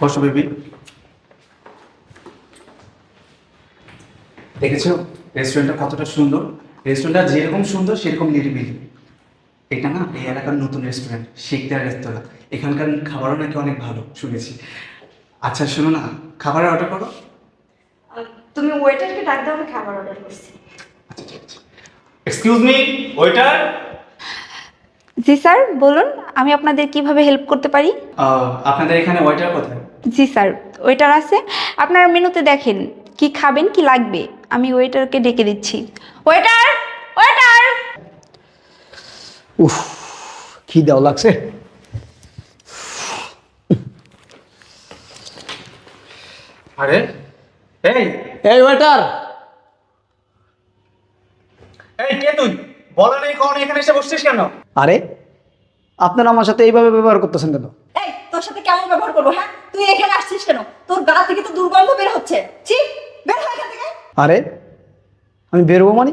বসো বেবি। দেখেছ? রেস্টুরেন্টটা কতটা সুন্দর? রেস্টুরেন্টটা যেরকম সুন্দর সেরকম নিরিবিলি এটা না এই এলাকার নতুন রেস্টুরেন্ট শেখদার রেস্তোরাঁ এখানকার খাবারও নাকি অনেক ভালো শুনেছি। আচ্ছা শোনো না খাবারের অর্ডার করো। তুমি ওয়েটারকে ডাক দাও আমি খাবার অর্ডার করছি। আচ্ছা ঠিক আছে। এক্সকিউজ মি ওয়েটার জি স্যার বলুন আমি আপনাদের কীভাবে হেল্প করতে পারি? আপনাদের এখানে ওয়েটার কোথায়? জি স্যার ওয়েটার আছে। আপনারা মেনুতে দেখেন কি খাবেন কি লাগবে। আমি ওয়েটারকে ডেকে দিচ্ছি। ওয়েটার ওয়েটার উফ কি দেওয়া লাগছে। আরে এই! এই ওয়েটার এই কে তুই কখন এখানে এসে বসছিস কেন? আরে আপনারা আমার সাথে এইভাবে ব্যবহার করতেছেন কেন? এই তোর সাথে কেমন ব্যবহার করব হ্যাঁ? তুই এখানে আসছিস কেন? তোর গা থেকে তো দুর্গন্ধ বের হচ্ছে। ছি বের হয় এখান থেকে। আরে আমি বেরোবো মানে?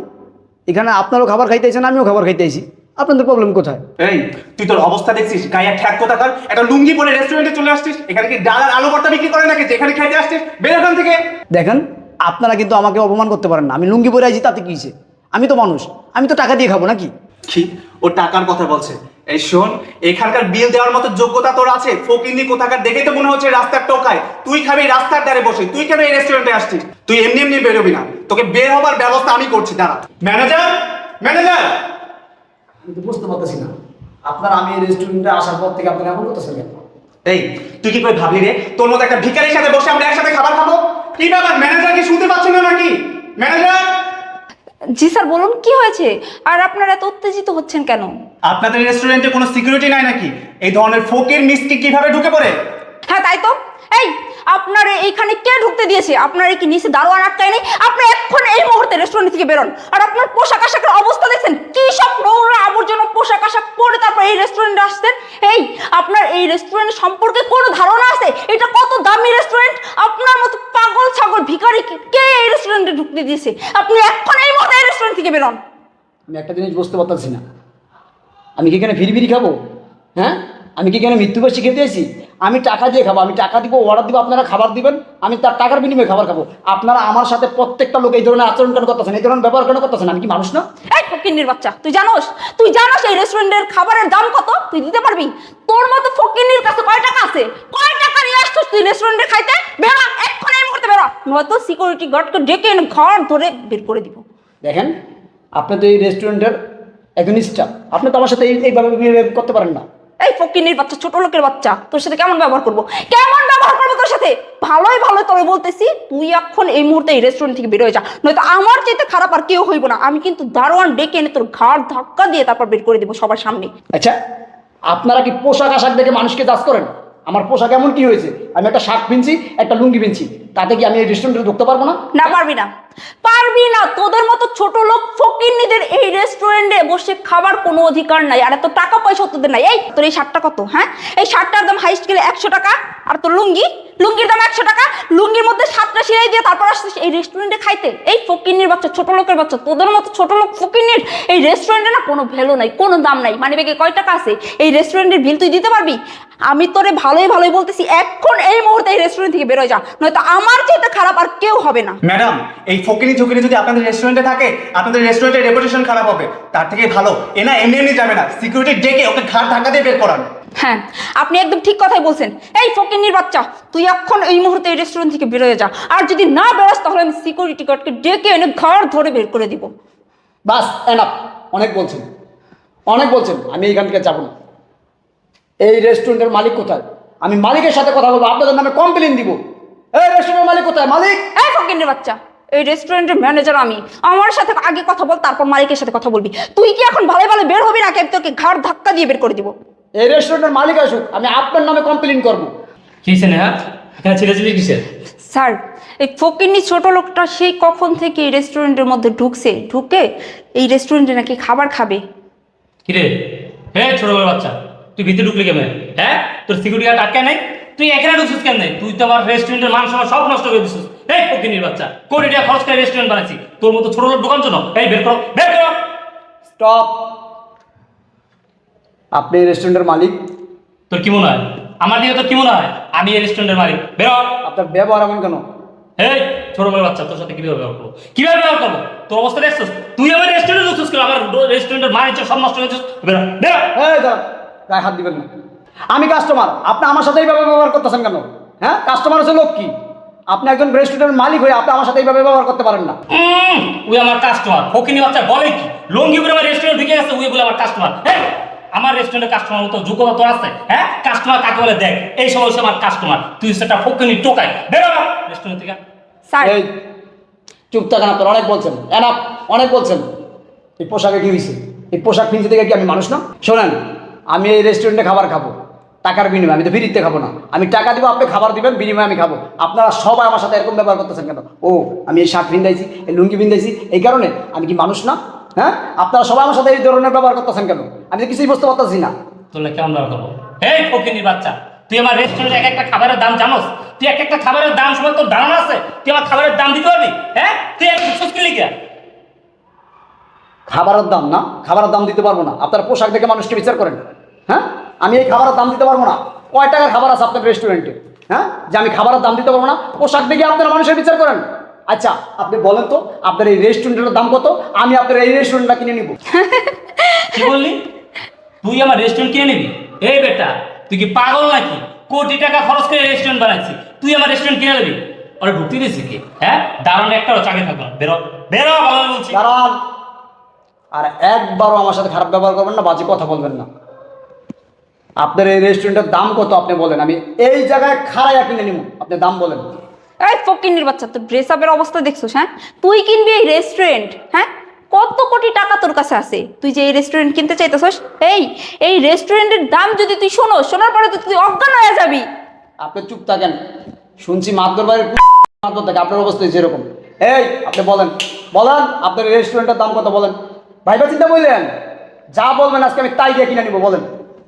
এখানে আপনারও খাবার খাইতেছেন আমিও খাবার খাইতেছি আপনাদের প্রবলেম কোথায়? এই তুই তোর অবস্থা দেখছিস? গায়ে ঠ্যাক কোথাকার একটা লুঙ্গি পরে রেস্টুরেন্টে চলে আসছিস? এখানে কি ডাল আর আলু ভর্তা বিক্রি করে নাকি? যেখানে খাইতে আসছিস? বের এখান থেকে। দেখেন আপনারা কিন্তু আমাকে অপমান করতে পারেন না। আমি লুঙ্গি পরে আছি তাতে কি? আমি তো মানুষ আমি তো টাকা দিয়ে খাব নাকি? কি ও টাকার কথা বলছে। এই শোন এখানকার বিল দেওয়ার মতো যোগ্যতা তোর আছে ফকিন্দি কোথাকার দেখে তো মনে হচ্ছে রাস্তার টোকায়। তুই খাবি রাস্তার ধারে বসে তুই কেন এই রেস্টুরেন্টে আসছিস? তুই এমনি এমনি বেরোবি না। তোকে বের হবার ব্যবস্থা আমি করছি দাঁড়া। ম্যানেজার ম্যানেজার আমি তো বুঝতে পারতেছি না। আপনারা আমি এই রেস্টুরেন্টে আসার পর থেকে আপনারা এমন করতেছেন কেন? এই তুই কি করে ভাবলি রে? তোর মতো একটা ভিখারির সাথে বসে আমরা একসাথে খাবার খাব? কি ব্যাপার ম্যানেজার কি শুনতে পাচ্ছ না নাকি? ম্যানেজার জি স্যার বলুন কি হয়েছে? আর আপনারা এত উত্তেজিত হচ্ছেন কেন? আপনাদের রেস্টুরেন্টে কোনো সিকিউরিটি নাই নাকি? এই ধরনের ফোকের মিষ্টি কীভাবে ঢুকে পড়ে? হ্যাঁ তাই তো। এই আপনার এইখানে কে ঢুকতে দিয়েছে? আপনার কি নিচে দারোয়ান আটকায় নেই? আপনি এখন এই মুহূর্তে রেস্টুরেন্ট থেকে বেরোন। আর আপনার পোশাক আশাকের অবস্থা দেখছেন? কি সব নোংরা আবর্জনা পোশাক আশাক পরে তারপর এই রেস্টুরেন্টে আসছেন? এই আপনার এই রেস্টুরেন্ট সম্পর্কে কোনো ধারণা আছে? এটা কত দামি রেস্টুরেন্ট? আপনার মতো পাগল ছাগল ভিখারি কে এই রেস্টুরেন্টে ঢুকতে দিয়েছে? আপনি এখন এই মুহূর্তে রেস্টুরেন্ট থেকে বেরোন আমি একটা জিনিস বুঝতে পারতেছি না। আমি কি এখানে ফিরি খাব? হ্যাঁ? আমি কি এখানে মৃত্যুবাসী খেতে এসেছি? আমি টাকা দিয়ে খাব। আমি টাকা দিব অর্ডার দিব আপনারা খাবার দিবেন আমি তার টাকার বিনিময়ে খাবার খাব। আপনারা আমার সাথে প্রত্যেকটা লোক এই ধরনের আচরণ কেন করতেছেন এই ধরনের ব্যবহার কেন করতেছেন আমি কি মানুষ না? এই ফকিন্নির বাচ্চা তুই জানোস? তুই জানোস এই রেস্টুরেন্টের খাবারের দাম কত? তুই দিতে পারবি? তোর মতো ফকিন্নির কাছে কয় টাকা আছে? কয় টাকা নিয়ে আসছিস তুই রেস্টুরেন্টে খাইতে? বেরো এক্ষুনি এই মুহূর্তে বেরো নয়তো সিকিউরিটি গার্ডকে ডেকে ঘর ধরে বের করে দিব। দেখেন আপনি তো এই রেস্টুরেন্টের একজন স্টাফ। আপনি তো আমার সাথে এইভাবে behave করতে পারেন না। এই ফকিন্নির বাচ্চা ছোট লোকের বাচ্চা তোর সাথে কেমন ব্যবহার করব? কেমন ব্যবহার করব তোর সাথে? ভালোই ভালো তোর বলতেছি তুই এখন এই মুহূর্তে এই রেস্টুরেন্ট থেকে বের হয়ে যা। নয়তো আমার চাইতে খারাপ আর কেউ হইব না। আমি কিন্তু দারোয়ান ডেকে এনে তোর ঘাড় ধাক্কা দিয়ে তারপর বের করে দিব সবার সামনে। আচ্ছা আপনারা কি পোশাক আশাক দেখে মানুষকে দাস করেন? আমার পোশাক এমন কি হয়েছে? আমি একটা শার্ট পিনছি, একটা লুঙ্গি পিনছি। তাতে কি আমি এই রেস্টুরেন্টে ঢুকতে পারব না? না, পারবি না। পারবি না। তোদের মতো ছোট লোক ফকিরনিদের এই রেস্টুরেন্টে বসে খাবার কোনো অধিকার নাই। আর এত টাকা পয়সা তোদের নাই। এই, তোর এই শার্টটা কত হ্যাঁ? এই শার্টটার দাম হাইস্ট গেলে একশো টাকা। আর তোর লুঙ্গি? লুঙ্গির দাম একশো টাকা। লুঙ্গির মধ্যে সাতটা সিলাই দিয়ে তারপর আসছিস এই রেস্টুরেন্টে খাইতে। এই ফকিরনির বাচ্চা, ছোট লোকের বাচ্চা, তোদের মতো ছোট লোক ফকিরনির এই রেস্টুরেন্টে না কোনো ভ্যালু নাই, কোনো দাম নাই। মানে বেগে কয় টাকা আছে? এই রেস্টুরেন্টের বিল তুই দিতে পারবি? আমি তোরে ভালোই ভালোই বলতেছি, এখন এই মুহূর্তে এই রেস্টুরেন্ট থেকে বেরোয় যা। নয়তো আমার চাইতে খারাপ আর কেউ হবে না। ম্যাডাম, এই ফকিনি ঝুঁকিনি যদি আপনাদের রেস্টুরেন্টে থাকে, আপনাদের রেস্টুরেন্টের রেপুটেশন খারাপ হবে। তার থেকে ভালো। এ না এমনি এমনি যাবে না। সিকিউরিটি ডেকে ওকে ঘাট ধাক্কা দিয়ে বের করান। হ্যাঁ আপনি একদম ঠিক কথাই বলছেন। এই ফকিন্নির বাচ্চা তুই এখন এই মুহূর্তে এই রেস্টুরেন্ট থেকে বেরোয় যা। আর যদি না বেরোস তাহলে আমি সিকিউরিটি গার্ডকে ডেকে এনে ঘর ধরে বের করে দিব। বাস এনাফ অনেক বলছেন। অনেক বলছেন। আমি এইখান থেকে যাব না। এই রেস্টুরেন্টের মালিক কোথায়? আমি মালিকের সাথে কথা বলব। আপনাদের নামে কমপ্লেন দিব। এই রেস্টুরেন্টের মালিক কোথায়? মালিক! এই ফকিন্নির বাচ্চা। এই রেস্টুরেন্টের ম্যানেজার আমি। আমার সাথে আগে কথা বল তারপর মালিকের সাথে কথা বলবি। তুই কি এখন ভালো ভালো বের হবি নাকি? আমি তোকে ঘাড় ধাক্কা দিয়ে বের করে দিব। এই রেস্টুরেন্টের মালিক আসুক আমি আপনার নামে কমপ্লেন করব। কিসে নেহা এখানে ছেলেছিলি কিসের? স্যার এই ফকিন্নি ছোট লোকটা সেই কখন থেকে এই রেস্টুরেন্টের মধ্যে ঢুকছে? ঢুকে এই রেস্টুরেন্টে নাকি খাবার খাবে? কিরে? হ্যাঁ ছোট বড় বাচ্চা তুই ভিতরে ঢুকলি কেমন? হ্যাঁ? তোর সিকিউরিটি গার্ড আটকায় নাই? তুই এখানে ঢুকছিস কেন নাই তুই তো আমার রেস্টুরেন্টের মান সম্মান সব নষ্ট করে দিছিস। এই ফকিনির বাচ্চা কোটি টাকা খরচ করে রেস্টুরেন্ট বানাইছি। তোর মতো ছোট লোক দোকান জন্য এই বের করো বের করো। স্টপ আপনি রেস্টুরেন্টের মালিক। তোর কি মনে হয়? আমার দিকে তো কি মনে হয়? আমি এই রেস্টুরেন্টের মালিক। বেরো আপনার ব্যবহার এমন কেন? এই ছোট বড় বাচ্চা তোর সাথে কীভাবে ব্যবহার করব? কীভাবে ব্যবহার করব? তোর অবস্থা দেখছিস? তুই আমার রেস্টুরেন্টে ঢুকছিস কেন? আমার রেস্টুরেন্টের মানিজ্য সব নষ্ট হয়েছিস বেরো বেরো এই গায়ে হাত দিবেন না। আমি কাস্টমার আপনি আমার সাথে এইভাবে ব্যবহার করতেছেন কেন? হ্যাঁ? কাস্টমার হচ্ছে লোক কি? আপনি একজন রেস্টুরেন্টের মালিক হয়ে আপনি আমার সাথে এইভাবে ব্যবহার করতে পারেন না। উই আমার কাস্টমার ফকিনি বাচ্চা বলে কি? লঙ্গি করে আমার রেস্টুরেন্ট ঢুকে গেছে উই বলে আমার কাস্টমার হ্যাঁ আমার রেস্টুরেন্টে কাস্টমার মতো যোগ্যতা তোর আছে হ্যাঁ? কাস্টমার কাকে বলে? দেখ এই সময় হচ্ছে আমার কাস্টমার তুই সেটা ফকিনি টোকাই। বেরো রেস্টুরেন্ট থেকে স্যার। এই চুপ থাকেন আপনার অনেক বলছেন। এনাফ অনেক বলছেন। এই পোশাকে কি হয়েছে এই পোশাক কিনতে থেকে কি আমি মানুষ না? শোনেন আমি এই রেস্টুরেন্টে খাবার খাব। টাকার বিনিময়ে আমি তো ফ্রিতে খাব না। আমি টাকা দিব আপনি খাবার দিবেন বিনিময়ে আমি খাব। আপনারা সবাই আমার সাথে এরকম ব্যবহার করতেছেন কেন? ও আমি এই শার্ট ভিন্দাইছি এই লুঙ্গি ভিন্দাইছি এই কারণে আমি কি মানুষ না? হ্যাঁ? আপনারা সবাই আমার সাথে এই ধরনের ব্যবহার করতেছেন কেন? আমি তো কিছুই বুঝতে পারতেছি না। তোলে কেমন ব্যবহার করব? এই ফকিনির বাচ্চা তুই আমার রেস্টুরেন্টে এক একটা খাবারের দাম জানোস? তুই এক একটা খাবারের দাম সময় তোর ধারণা আছে? তুই আমার খাবারের দাম দিতে পারবি? হ্যাঁ? তুই এক সুস্কি লিখে খাবারের দাম না? খাবারের দাম দিতে পারব না। আপনারা পোশাক দেখে মানুষকে বিচার করেন। হ্যাঁ? আমি এই খাবারের দাম দিতে পারব না। কয় টাকার খাবার আছে আপনার রেস্টুরেন্টে হ্যাঁ? যে আমি খাবারের দাম দিতে পারব না পোশাক দেখে আপনারা মানুষের বিচার করেন। আচ্ছা আপনি বলেন তো আপনার এই রেস্টুরেন্টের দাম কত? আমি আপনার এই রেস্টুরেন্টটা কিনে নিব। কি বললি? তুই আমার রেস্টুরেন্ট কিনে নিবি? এই বেটা তুই কি পাগল নাকি? কোটি টাকা খরচ করে রেস্টুরেন্ট বানাইছি। তুই আমার রেস্টুরেন্ট কিনে নিবি? ওরা ঢুকতে দিয়েছি কি? হ্যাঁ? দারুণ একটাও চাকরি থাকবে। না বেরো বেরো ভালো বলছি। দাঁড়ান। আর একবারও আমার সাথে খারাপ ব্যবহার করবেন না বাজে কথা বলবেন না। আপনার এই রেস্টুরেন্টের দাম কত আপনি বলেন? আমি এই জায়গায় খাড়াইয়া কিনে নিব আপনি দাম বলেন। এই ফকিন্নির বাচ্চা তোর ড্রেস আপের অবস্থা দেখছোস হ্যাঁ? তুই কিনবি এই রেস্টুরেন্ট হ্যাঁ? কত কোটি টাকা তোর কাছে আছে? তুই যে এই রেস্টুরেন্ট কিনতে চাইতেছস এই এই রেস্টুরেন্টের দাম যদি তুই শোনো শোনার পরে তো তুই অজ্ঞান হয়ে যাবি। আপনি চুপ থাকেন। শুনছি মাতবর বাড়ির মাতবর থাকে আপনার অবস্থা যেরকম এই আপনি বলেন। বলেন আপনার রেস্টুরেন্টের দাম কত বলেন? ভাইবা চিন্তা বললেন যা বলবেন আজকে আমি তাই দিয়ে কিনে নিবো বলেন।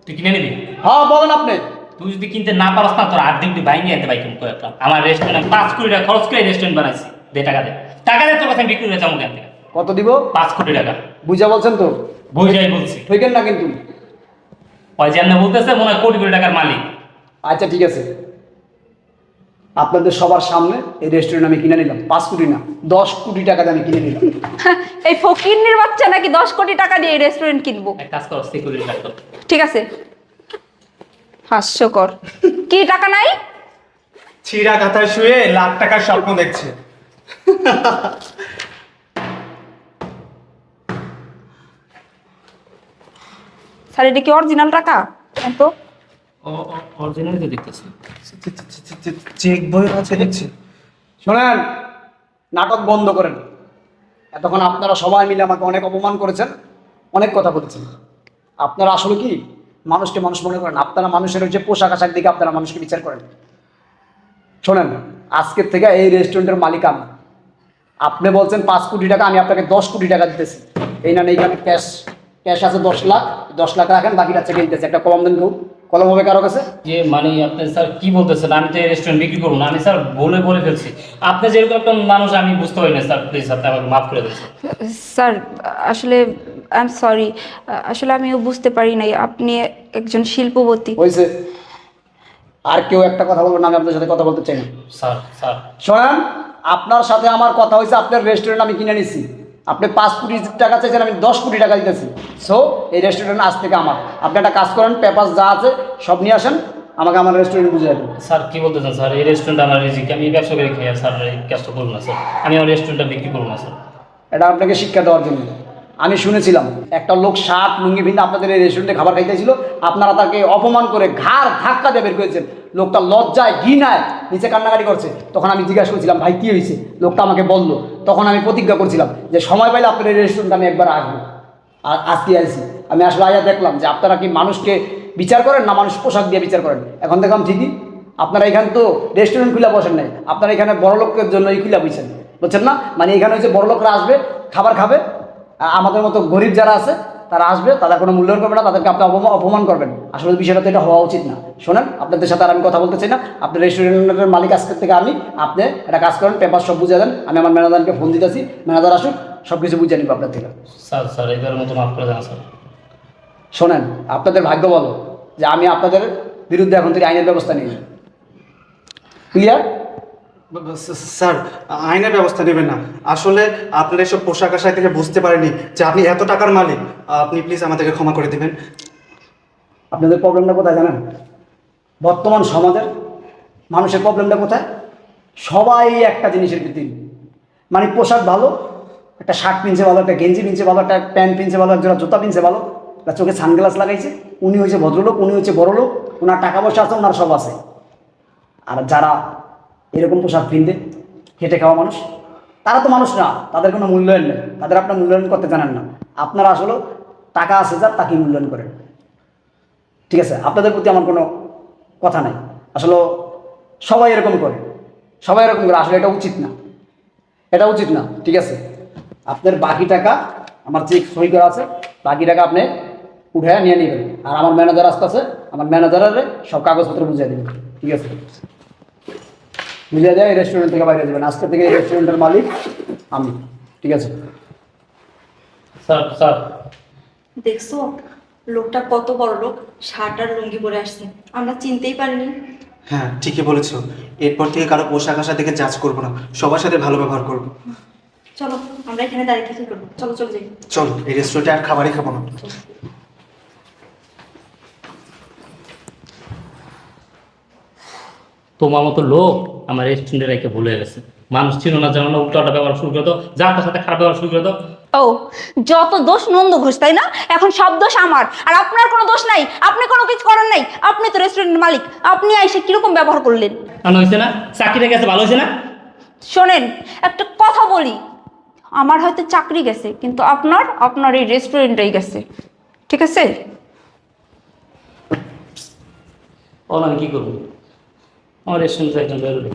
তুই কিনে নিবি? হ্যাঁ বলেন আপনি। তুই যদি কিনতে না পারস না তোর আর্ধেক তুই ভাই পাই কিন্তু একটা। আমার রেস্টুরেন্ট পাঁচ কোটি টাকা খরচ করে রেস্টুরেন্ট বানাইছি। দে টাকা দে। টাকা দে তোর কাছে বিক্রি করে যাব কেন থেকে। কত দিব? পাঁচ কোটি টাকা। বুঝা বলছেন তো? বুঝাই বলছি। ঠিক না কিন্তু। ওই যে বলতেছে মনে হয় কোটি কোটি টাকার মালিক। আচ্ছা ঠিক আছে। আপনাদের সবার সামনে এই রেস্টুরেন্ট আমি কিনে নিলাম। পাঁচ কোটি না দশ কোটি টাকা দিয়ে আমি কিনে নিলাম। এই ফকিন্নির বাচ্চা নাকি দশ কোটি টাকা দিয়ে এই রেস্টুরেন্ট কিনবো? এক কাজ কর সিকিউরিটি ঠিক আছে। হাস্যকর। কি টাকা নাই? ছিঁড়া কাঁথায় শুয়ে লাখ টাকার স্বপ্ন দেখছে। স্যার এটা কি অরিজিনাল টাকা? তো দেখতেছি? চেক বই আছে শোনেন, নাটক বন্ধ করেন। এতক্ষণ আপনারা সবাই মিলে আমাকে অনেক অপমান করেছেন, অনেক কথা বলেছেন। আপনারা আসলে কি? মানুষকে মানুষ মনে করেন? আপনারা মানুষের হচ্ছে পোশাক আশাক দিকে আপনারা মানুষকে বিচার করেন। শোনেন, আজকের থেকে এই রেস্টুরেন্টের মালিক আমি। আপনি বলছেন পাঁচ কোটি টাকা, আমি আপনাকে দশ কোটি টাকা দিতেছি। এই না এইখানে ক্যাশ ক্যাশ আছে দশ লাখ দশ লাখ রাখেন, বাকিটা চেকে দিতেছে একটা কলম দেন কেউ কলম হবে কারও কাছে? যে মানে আপনি স্যার কি বলতেছেন? আমি তো রেস্টুরেন্ট বিক্রি করব না আমি স্যার বলে বলে ফেলছি। আপনি যেরকম একটা মানুষ আমি বুঝতে পারি না স্যার প্লিজ আপনি আমাকে মাফ করে দিচ্ছেন স্যার। আসলে আই এম সরি আসলে আমিও বুঝতে পারি নাই আপনি একজন শিল্পপতি। হয়েছে আর কেউ একটা কথা বলবেন না আমি আপনার সাথে কথা বলতে চাই না। Sir sir. শোনেন আপনার সাথে আমার কথা হয়েছে আপনার রেস্টুরেন্ট আমি কিনে নিছি। আপনি পাঁচ কোটি টাকা চাইছেন আমি দশ কোটি টাকা দিতেছি। সো এই রেস্টুরেন্ট আজ থেকে আমার। আপনি একটা কাজ করেন পেপার যা আছে সব নিয়ে আসেন আমাকে আমার রেস্টুরেন্ট বুঝে দেবেন স্যার কি বলতেছেন স্যার এই রেস্টুরেন্ট আমার রিজিক আমি ব্যবসা করে খেয়ে স্যার এই কাজটা করব না স্যার। আমি আমার রেস্টুরেন্টটা বিক্রি করব না স্যার। এটা আপনাকে শিক্ষা দেওয়ার জন্য। আমি শুনেছিলাম একটা লোক শার্ট লুঙ্গি ভিন্ন আপনাদের এই রেস্টুরেন্টে খাবার খাইতেছিল আপনারা তাকে অপমান করে ঘাড় ধাক্কা দিয়ে বের করেছেন। লোকটা লজ্জায় ঘৃণায় নিচে কান্নাকাটি করছে, তখন আমি জিজ্ঞাসা করছিলাম, ভাই, কী হয়েছে? লোকটা আমাকে বলল, তখন আমি প্রতিজ্ঞা করছিলাম যে সময় পাইলে আপনার এই রেস্টুরেন্টে আমি একবার আসব। আর আজকে আসছি। আমি আসলে আয়া দেখলাম যে আপনারা কি মানুষকে বিচার করেন না মানুষ পোশাক দিয়ে বিচার করেন? এখন দেখলাম ঠিকই। আপনারা এখানে তো রেস্টুরেন্ট খুলে বসেন নাই। আপনারা এখানে বড় লোকের এই খুলে বসেন। বুঝছেন না? মানে এখানে হচ্ছে বড় লোকরা আসবে, খাবার খাবে। আমাদের মতো গরিব যারা আছে তারা আসবে তারা কোনো মূল্যায়ন করবে না তাদেরকে আপনি অপমান করবেন। আসলে বিষয়টা তো এটা হওয়া উচিত না। শোনেন আপনাদের সাথে আর আমি কথা বলতে চাই না। আপনার রেস্টুরেন্টের মালিক আজকের থেকে আমি আপনি একটা কাজ করেন পেপার সব বুঝে দেন আমি আমার ম্যানেজারকে ফোন দিতেছি ম্যানেজার আসুক সব কিছু বুঝে নিব আপনার থেকে। স্যার স্যার এবারের মতো মাফ করে দেন স্যার। শোনেন আপনাদের ভাগ্য বলো যে আমি আপনাদের বিরুদ্ধে এখন থেকে আইনের ব্যবস্থা নিন ক্লিয়ার স্যার আইনের ব্যবস্থা নেবেন না। আসলে আপনার এসব পোশাক আশাক থেকে বুঝতে পারেনি যে আপনি এত টাকার মালিক। আপনি প্লিজ আমাদেরকে ক্ষমা করে দিবেন। আপনাদের প্রবলেমটা কোথায় জানেন? বর্তমান সমাজের মানুষের প্রবলেমটা কোথায়? সবাই একটা জিনিসের প্রতি মানে পোশাক ভালো, একটা শার্ট পিনছে ভালো, একটা গেঞ্জি পিনছে ভালো, একটা প্যান্ট পিনছে ভালো, একজোড়া জুতা পিনছে ভালো একটা চোখে সানগ্লাস লাগাইছে, উনি হয়েছে ভদ্রলোক, উনি হচ্ছে বড় লোক ওনার টাকা পয়সা আছে ওনার সব আছে। আর যারা এরকম পোশাক পিনতে খেটে খাওয়া মানুষ, তারা তো মানুষ না, তাদের কোনো মূল্যায়ন নেই, তাদের আপনার মূল্যায়ন করতে জানেন না। আপনারা আসলে টাকা আছে যার, তাকে মূল্যায়ন করেন। ঠিক আছে, আপনাদের প্রতি আমার কোনো কথা নাই। আসলে সবাই এরকম করে, সবাই এরকম করে, আসলে এটা উচিত না। এটা উচিত না, ঠিক আছে। আপনার বাকি টাকা, আমার চেক সই করা আছে, বাকি টাকা আপনি উঠে নিয়ে নেবেন। আর আমার ম্যানেজার আসতে আছে, আমার ম্যানেজারের সব কাগজপত্র বুঝিয়ে দেবেন। ঠিক আছে। বুঝিয়ে দেয় রেস্টুরেন্ট থেকে বাইরে যাবেন। আজকে থেকে এই রেস্টুরেন্টের মালিক আমি ঠিক আছে? Sir sir. দেখছ লোকটা কত বড় লোক শার্ট আর লুঙ্গি পরে আসছে। আমরা চিনতেই পারিনি। হ্যাঁ ঠিকই বলেছ। এরপর থেকে কারও পোশাক আশা দেখে জাজ করব না। সবার সাথে ভালো ব্যবহার করব। চলো আমরা এখানে দাঁড়িয়ে থেকে করব? চলো চলো যাই। চল এই রেস্টুরেন্টে আর খাবারই খাব না। তোমার মতো লোক আমার রেস্টুরেন্টে রেখে ভুলে গেছে। মানুষ ছিল না জানো না ব্যবহার শুরু করে দাও। যার তার সাথে খারাপ ব্যবহার শুরু করে দাও। ও যত দোষ নন্দ ঘোষ তাই না? এখন সব দোষ আমার। আর আপনার কোনো দোষ নাই। আপনি কোনো কিছু করেন নাই। আপনি তো রেস্টুরেন্টের মালিক। আপনি এসে কীরকম ব্যবহার করলেন? কেন হয়েছে না? চাকরিটা গেছে ভালো হয়েছে না? শোনেন একটা কথা বলি। আমার হয়তো চাকরি গেছে কিন্তু আপনার আপনার এই রেস্টুরেন্টেই গেছে। ঠিক আছে? বল আমি কি করব? আমার রেস্টুরেন্টে একজন বেরোবে